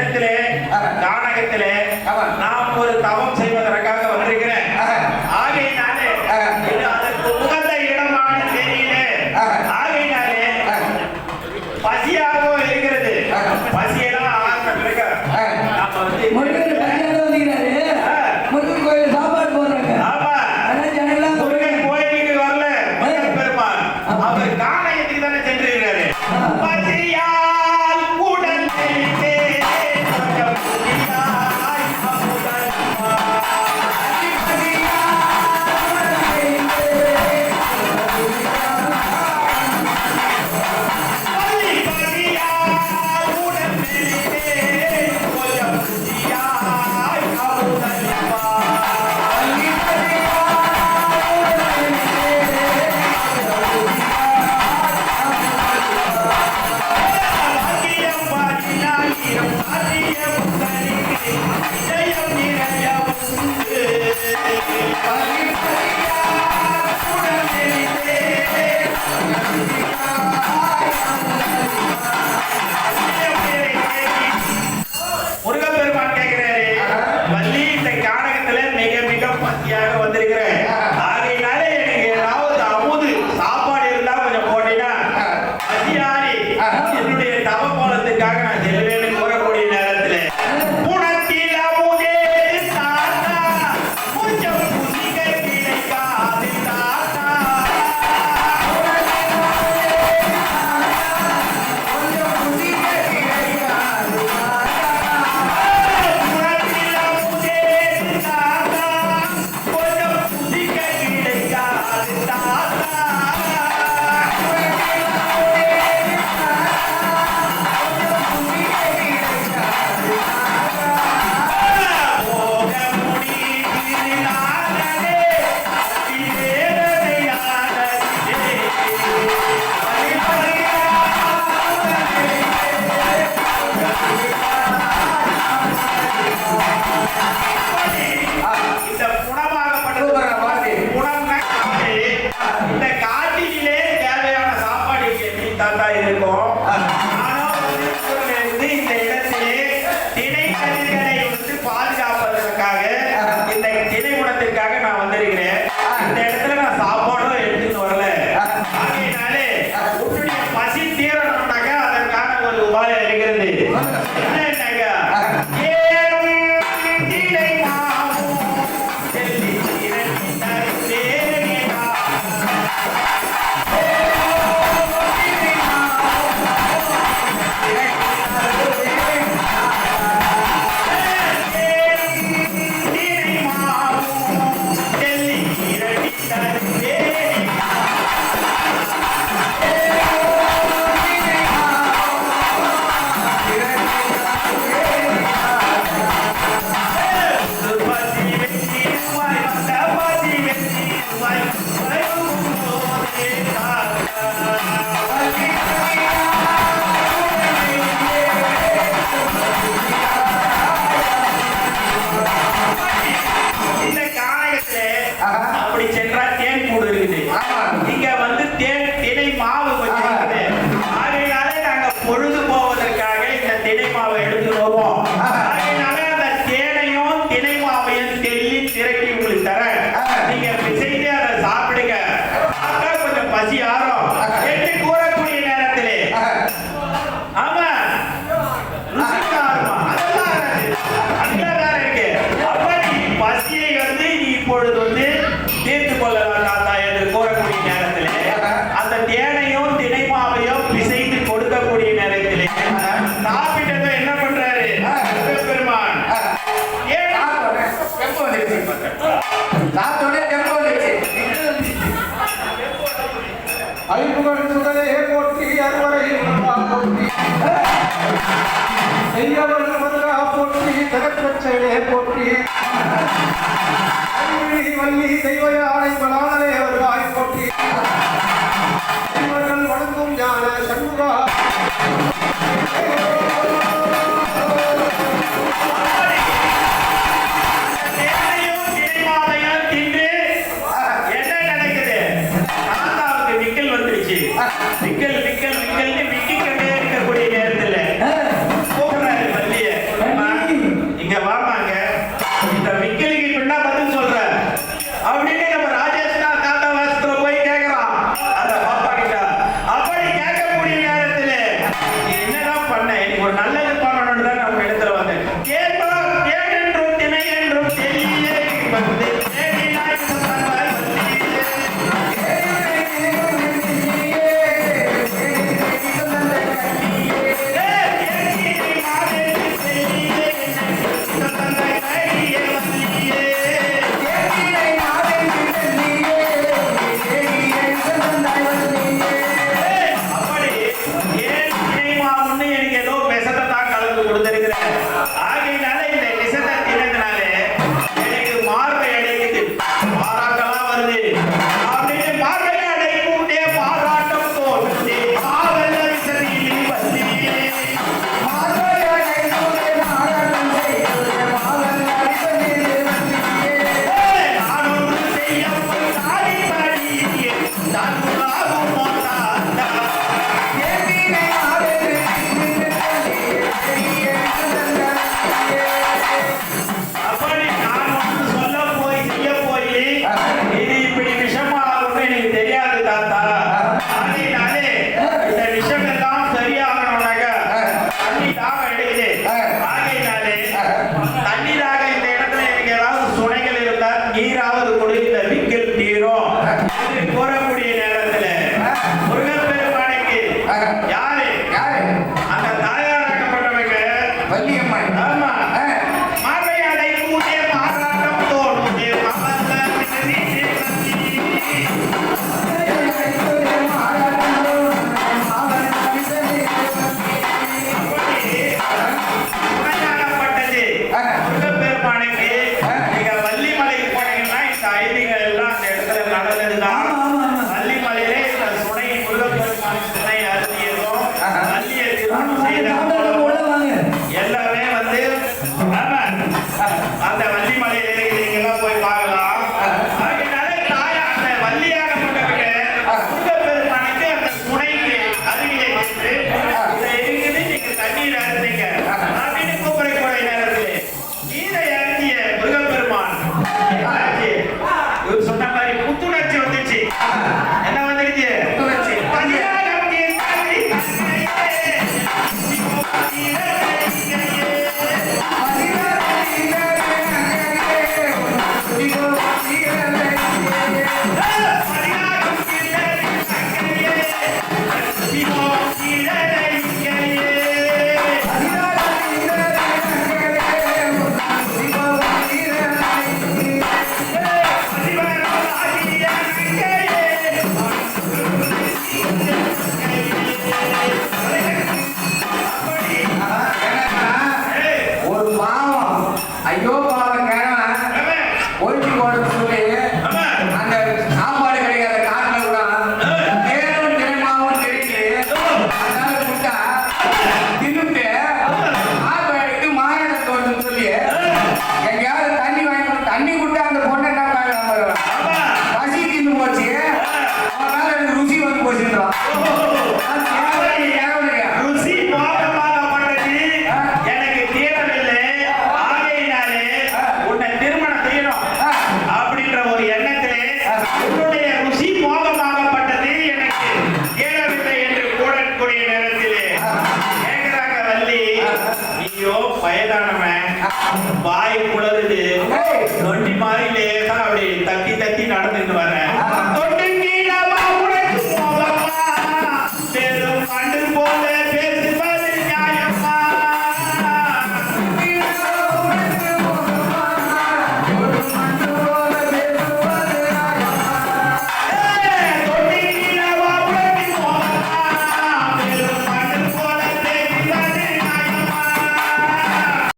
இடத்திலே நாடகத்திலே நாம் ஒரு தவம் செய்வதற்காக போற்றி தகற்றச்செயலே போற்றி. வள்ளி தெய்வ யானை மலாலே வருவாய் போற்றி. இவர்கள் வணங்கும் ஞான சண்முகா. நிக்கல் நிக்கல் நிக்கல் ஆமா. Yeah. நீயோ வாய்க்குள்ள